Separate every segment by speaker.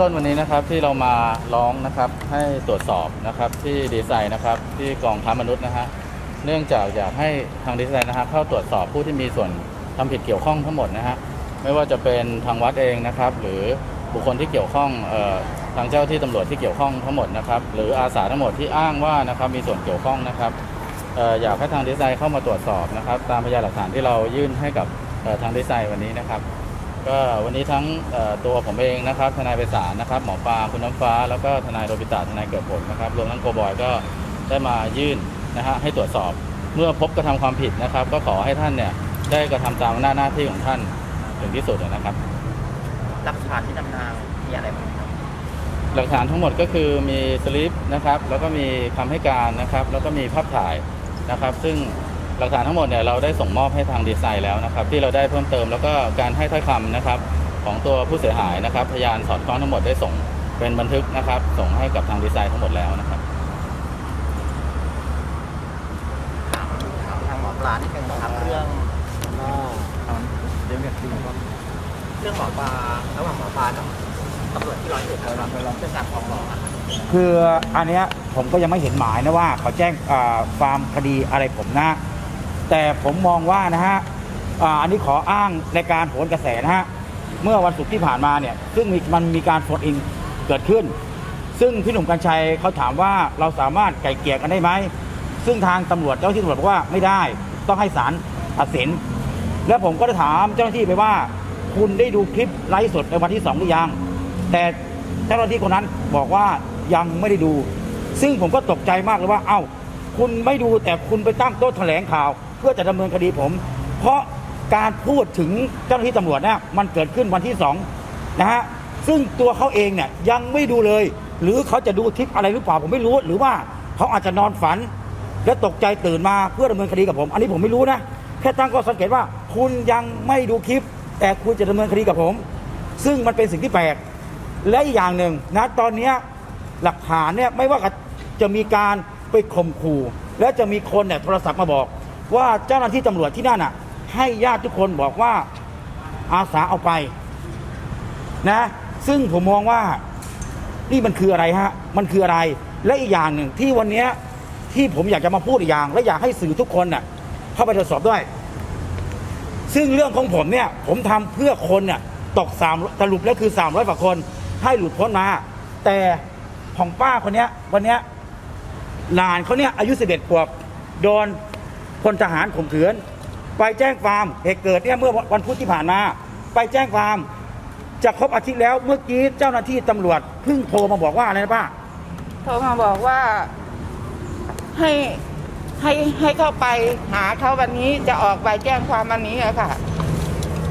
Speaker 1: ต้นวันนี้นะครับที่เรามาร้องนะครับให้ตรวจสอบนะครับที่ดีไซน์นะครับที่กองค้ามนุษย์นะฮะเนื่องจากอยากให้ทางดีไซน์นะฮะเข้าตรวจสอบผู้ที่มีส่วนทำผิดเกี่ยวข้องทั้งหมดนะฮะไม่ว่าจะเป็นทางวัดเองนะครับ หรือบุคคลที่เกี่ยวข้องออทางเจ้าที่ตำรวจที่เกี่ยวข้องทั้งหมดนะครับหรืออาสาทั้งหมดที่อ้างว่านะครับมีส่วนเกี่ยวข้องนะครับออยากให้ทางดีไซน์เข้ามาตรวจสอบนะครับ ตามพยานหลักฐานที่เรายื่นให้กับทางดีไซน์วันนี้นะครับ ก็วันนี้ทั้งเอ่อตัวผมเองนะครับ ทนายไปศาลนะครับ หมอปลาคุณน้ำฟ้า แล้วก็ทนายโรบิตะทนายเกิดผลนะครับ รวมทั้งโกบอยก็ได้มายื่นนะฮะให้ตรวจสอบ เมื่อพบกระทำความผิดนะครับ ก็ขอให้ท่านเนี่ยได้กระทำตามหน้าจหน้าที่ของท่านถึงที่สุดนะครับ
Speaker 2: หลักฐานที่นำทางมีอะไรบ้างครับ
Speaker 1: หลักฐานทั้งหมดก็คือมีสลิปนะครับ แล้วก็มีคำให้การนะครับ แล้วก็มีภาพถ่ายนะครับ ซึ่ง หลักฐานทั้งหมดเนี่ยเราได้ส่งมอบให้ทางดีไซน์แล้วนะครับ ที่เราได้เพิ่มเติมแล้วก็การให้ถ้อยคำนะครับของตัวผู้เสียหายนะครับ พยานสอดคล้องทั้งหมดได้ส่งเป็นบันทึกนะครับ ส่งให้กับทางดีไซน์ทั้งหมดแล้วนะครับ
Speaker 2: ถามถามทางหมอปลาที่เป็นครับเรื่อง
Speaker 3: เดี๋ยวเนี่ยจริง
Speaker 2: เรื่องหมอปลาระหว่างหมอปลากับตำรวจที่ร้อยเอ็ดครับเรื่องการฟ้องร้องคื
Speaker 3: ออันเนี้ยผมก็ยังไม่เห็นหมายนะว่าเขาแจ้งอ่าความคดีอะไรผมนะ แต่ผมมองว่านะฮะอันนี้ขออ้างในการโหนกระแสนะฮะเมื่อวันศุกร์ที่ผ่านมาเนี่ยซึ่งมีมันมีการโฟนอินเกิดขึ้น ซึ่งพี่หนุ่มกัญชัยเขาถามว่าเราสามารถไก่เกลี่ยกันได้ไหมซึ่งทางตำรวจเจ้าหน้าที่ตำรวจบอกว่าไม่ได้ต้องให้ศาลตัดสิน แล้วผมก็ได้ถามเจ้าหน้าที่ไปว่า คุณได้ดูคลิปไลฟ์สดในวันที่สองหรือยัง แต่เจ้าหน้าที่คนนั้นบอกว่ายังไม่ได้ดู ซึ่งผมก็ตกใจมากเลยว่าเอ้าคุณไม่ดูแต่คุณไปตั้งโต๊ะแถลงข่าว เพื่อจะดำเนินคดีผม เพราะการพูดถึงเจ้าหน้าที่ตำรวจเนี่ยมันเกิดขึ้นวันที่สองนะฮะซึ่งตัวเขาเองเนี่ยยังไม่ดูเลย หรือเขาจะดูคลิปอะไรหรือเปล่าผมไม่รู้ หรือว่าเขาอาจจะนอนฝัน และตกใจตื่นมาเพื่อดำเนินคดีกับผม อันนี้ผมไม่รู้นะแค่ตั้งข้อสังเกตว่าคุณยังไม่ดูคลิป แต่คุณจะดำเนินคดีกับผม ซึ่งมันเป็นสิ่งที่แปลกและอีกอย่างหนึ่งนะตอนนี้หลักฐานเนี่ยไม่ว่าจะมีการไปข่มขู่ และจะมีคนเนี่ยโทรศัพท์มาบอก ว่าเจ้าหน้าที่ตำรวจที่นั่นอะ ให้ญาติทุกคนบอกว่าอาสาเอาไป นะ ซึ่งผมมองว่านี่มันคืออะไรฮะ มันคืออะไร และอีกอย่างหนึ่งที่วันนี้ที่ผมอยากจะมาพูดอีกอย่าง และอยากให้สื่อทุกคนน่ะเข้าไปตรวจสอบด้วย ซึ่งเรื่องของผมเนี่ย ผมทำเพื่อคนเนี่ยตกสามสรุปแล้วคือ300กว่าคน ให้หลุดพ้นมา แต่ของป้าคนเนี้ย วันเนี้ยหลานเขาเนี่ยอายุ11ขวบโดน พลทหารข่มขืนไปแจ้งความเหตุเกิดเนี่ยเมื่อวันพุธที่ผ่านมา ไปแจ้งความจะครบอาทิตย์แล้วเมื่อกี้เจ้าหน้าที่ตำรวจเพิ่งโทรมาบอกว่าอะไรนะป้า
Speaker 4: โทรมาบอกว่าให้ให้ให้เข้าไปหาเขาวันนี้จะออกใบแจ้งความวันนี้อะค่ะ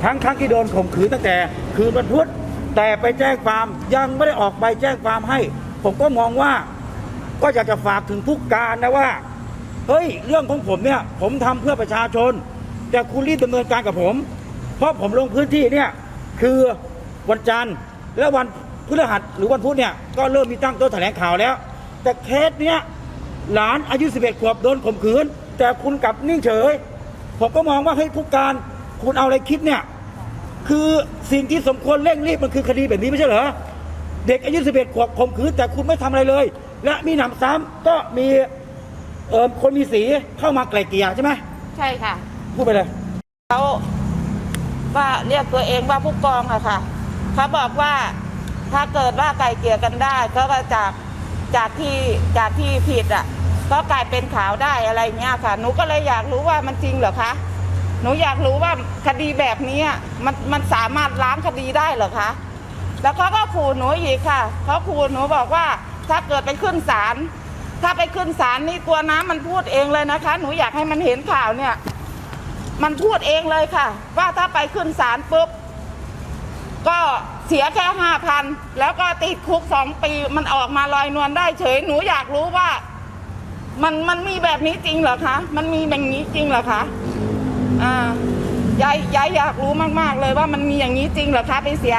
Speaker 3: ทั้งทั้งที่โดนข่มขืนตั้งแต่คืนวันพุธแต่ไปแจ้งความยังไม่ได้ออกใบแจ้งความให้ ผมก็มองว่า ก็อยากจะฝากถึงผู้การนะว่า เฮ้ยเรื่องของผมเนี่ยผมทำเพื่อประชาชน แต่คุณรีบดำเนินการกับผม เพราะผมลงพื้นที่เนี่ยคือวันจันทร์และวันพฤหัสหรือวันพุธเนี่ยก็เริ่มมีตั้งโต๊ะแถลงข่าวแล้ว แต่เคสเนี้ยหลานอายุ 11 ขวบโดนข่มขืน แต่คุณกลับนิ่งเฉย ผมก็มองว่าเฮ้ยผู้การคุณเอาอะไรคิดเนี่ยคือสิ่งที่สมควรเร่งรีบมันคือคดีแบบนี้ไม่ใช่เหรอเด็กอายุ 11 ขวบข่มขืนแต่คุณไม่ทำอะไรเลย และมีหนำซ้ำก็มี เอ่อคนมีสีเข้ามาไกล่เกลี่ยใช่ไหม
Speaker 4: ใช่ค่ะ
Speaker 3: พูดไปเลย
Speaker 4: เขาว่าเรียกตัวเองว่าผู้กองอะค่ะเขาบอกว่าถ้าเกิดว่าไก่เกลี่ยกันได้ก็ว่าจากจากที่จากที่ผิดอะก็กลายเป็นขาวได้อะไรเงี้ยค่ะ หนูก็เลยอยากรู้ว่ามันจริงเหรอคะหนูอยากรู้ว่าคดีแบบนี้อะมันมันสามารถล้างคดีได้เหรอคะแล้วเขาก็ขู่หนูอีกค่ะเขาขู่หนูบอกว่าถ้าเกิดไปขึ้นศาล ถ้าไปขึ้นศาลนี่ตัวน้ำมันพูดเองเลยนะคะ หนูอยากให้มันเห็นข่าวเนี่ย มันพูดเองเลยค่ะ ว่าถ้าไปขึ้นศาลปุ๊บ ก็เสียแค่ห้าพันแล้วก็ติดคุกสองปีมันออกมาลอยนวลได้เฉย หนูอยากรู้ว่า มันมันมีแบบนี้จริงเหรอคะ มันมีแบบนี้จริงเหรอคะอ่ายายยายอยากรู้มาก ๆ เลยว่ามันมีอย่างนี้จริงเหรอคะไปเสีย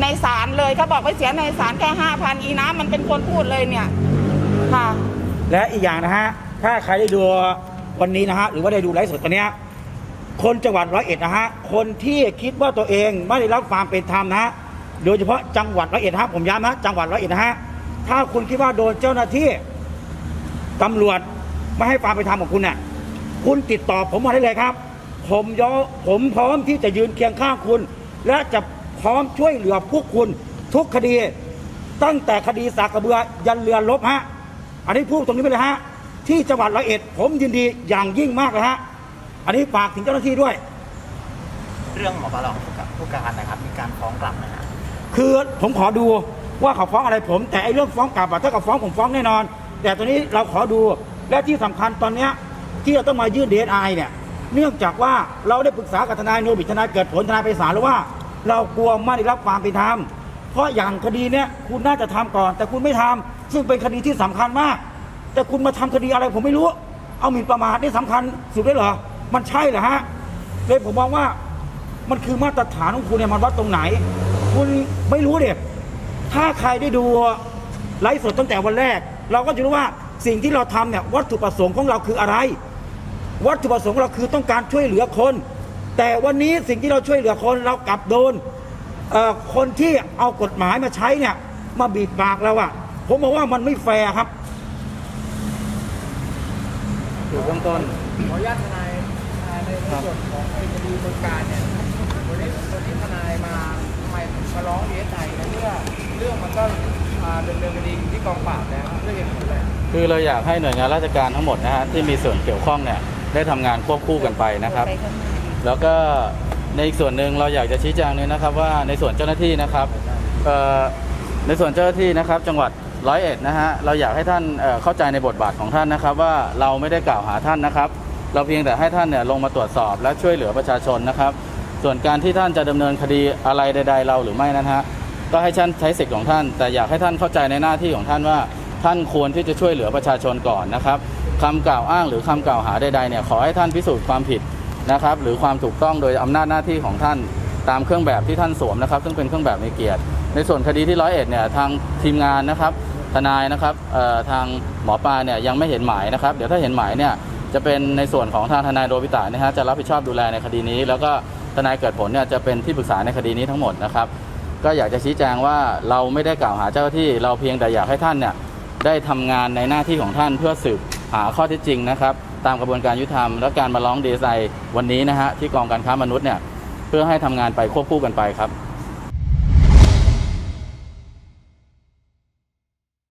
Speaker 4: ในศาลเลยเขาบอกไปเสียในศาลแค่ห้าพันอีน้ำมันเป็นคนพูดเลยเนี่ย ค่ะ
Speaker 3: และอีกอย่างนะฮะ ถ้าใครได้ดูวันนี้นะฮะ หรือว่าได้ดูไลฟ์สดตอนเนี้ยคนจังหวัดร้อยเอ็ดนะฮะ คนที่คิดว่าตัวเองไม่ได้รับความเป็นธรรมนะฮะ โดยเฉพาะจังหวัดร้อยเอ็ดฮะ ผมย้ำนะ จังหวัดร้อยเอ็ดนะฮะ ถ้าคุณคิดว่าโดนเจ้าหน้าที่ตำรวจไม่ให้ความเป็นธรรมของคุณเนี่ยคุณติดต่อผมมาได้เลยครับ ผมยอผมพร้อมที่จะยืนเคียงข้างคุณ และจะพร้อมช่วยเหลือพวกคุณทุกคดี ตั้งแต่คดีสากกระเบือยันเรือลบฮะ อันนี้พูดตรงนี้ไปเลยฮะ ที่จังหวัดร้อยเอ็ด ผมยินดีอย่างยิ่งมากเลยฮะ อันนี้ฝากถึงเจ้าหน้าที่ด้วย
Speaker 2: เรื่องหมอปลาหลอกกับผู้การนะครับ มีการฟ้องกลับนะฮะ
Speaker 3: คือผมขอดูว่าเขาฟ้องอะไรผม แต่ไอ้เรื่องฟ้องกลับอะถ้ากับฟ้องผมฟ้องแน่นอน แต่ตอนนี้เราขอดูและที่สำคัญตอนเนี้ยที่เราต้องมายื่นเดนไอเนี่ยเนื่องจากว่าเราได้ปรึกษากับทนายโนบิทนายเกิดผลทนายไปศาลแล้วว่า เรากลัวไม่ได้รับความเป็นธรรมเพราะอย่างคดีเนี้ยคุณน่าจะทำก่อน แต่คุณไม่ทำ ซึ่งเป็นคดีที่สำคัญมาก แต่คุณมาทำคดีอะไรผมไม่รู้ เอาหมิ่นประมาทนี่สำคัญสุดเลยเหรอ มันใช่เหรอฮะเลยผมมองว่ามันคือมาตรฐานของคุณเนี่ยมันวัดตรงไหน คุณไม่รู้เด็ถ้าใครได้ดูไลฟ์สดตั้งแต่วันแรก เราก็จะรู้ว่าสิ่งที่เราทำเนี่ยวัตถุประสงค์ของเราคืออะไร วัตถุประสงค์ของเราคือต้องการช่วยเหลือคน แต่วันนี้สิ่งที่เราช่วยเหลือคนเรากลับโดนคนที่เอากฎหมายมาใช้เนี่ยมาบีบปากเราอะ ผมบอกว่ามันไม่แฟร์ครับ
Speaker 1: อยู่เบื้องต้น
Speaker 2: ขออนุญาตทนายทนายในในส่วนของไอ้คดีบริการเนี่ยวันนี้วันนี้ทนายมาทำไมมาร้องเอสไอในเมื่อเรื่องมันก็อ่าดำเนินคดีอยู่ที่กองปราบแล้วเรื่องเหตุผลอะไร
Speaker 1: คือเราอยากให้หน่วยงานราชการทั้งหมดนะฮะที่มีส่วนเกี่ยวข้องเนี่ยได้ทำงานควบคู่กันไปนะครับ แล้วก็ในอีกส่วนหนึ่งเราอยากจะชี้แจงเลยนะครับว่าในส่วนเจ้าหน้าที่นะครับเอ่อในส่วนเจ้าหน้าที่นะครับ จังหวัด ร้อยเอ็ดนะฮะเราอยากให้ท่านเเข้าใจในบทบาทของท่านนะครับ ว่าเราไม่ได้กล่าวหาท่านนะครับ เราเพียงแต่ให้ท่านเนี่ยลงมาตรวจสอบและช่วยเหลือประชาชนนะครับ ส่วนการที่ท่านจะดำเนินคดีอะไรใด ๆ เราหรือไม่นั้นฮะก็ให้ท่านใช้สิทธิ์ของท่าน แต่อยากให้ท่านเข้าใจในหน้าที่ของท่านว่าท่านควรที่จะช่วยเหลือประชาชนก่อนนะครับคำกล่าวอ้างหรือคำกล่าวหาใดๆเนี่ยขอให้ท่านพิสูจน์ความผิดนะครับ หรือความถูกต้องโดยอำนาจหน้าที่ของท่านตามเครื่องแบบที่ท่านสวมนะครับ ซึ่งเป็นเครื่องแบบมีเกียรติ ในส่วนคดีที่ร้อยเอ็ดเนี่ยทางทีมงานนะครับ ทนายนะครับทางหมอปลาเนี่ยยังไม่เห็นหมายนะครับ เดี๋ยวถ้าเห็นหมายเนี่ยจะเป็นในส่วนของทางทนายโรบิตะนะฮะจะรับผิดชอบดูแลในคดีนี้ แล้วก็ทนายเกิดผลเนี่ยจะเป็นที่ปรึกษาในคดีนี้ทั้งหมดนะครับ ก็อยากจะชี้แจงว่าเราไม่ได้กล่าวหาเจ้าที่ เราเพียงแต่อยากให้ท่านเนี่ยได้ทำงานในหน้าที่ของท่านเพื่อสืบหาข้อเท็จจริงนะครับ ตามกระบวนการยุติธรรมและการมาร้องดีไซน์วันนี้นะฮะที่กองการค้ามนุษย์เนี่ยเพื่อให้ทำงานไปควบคู่กันไปครับ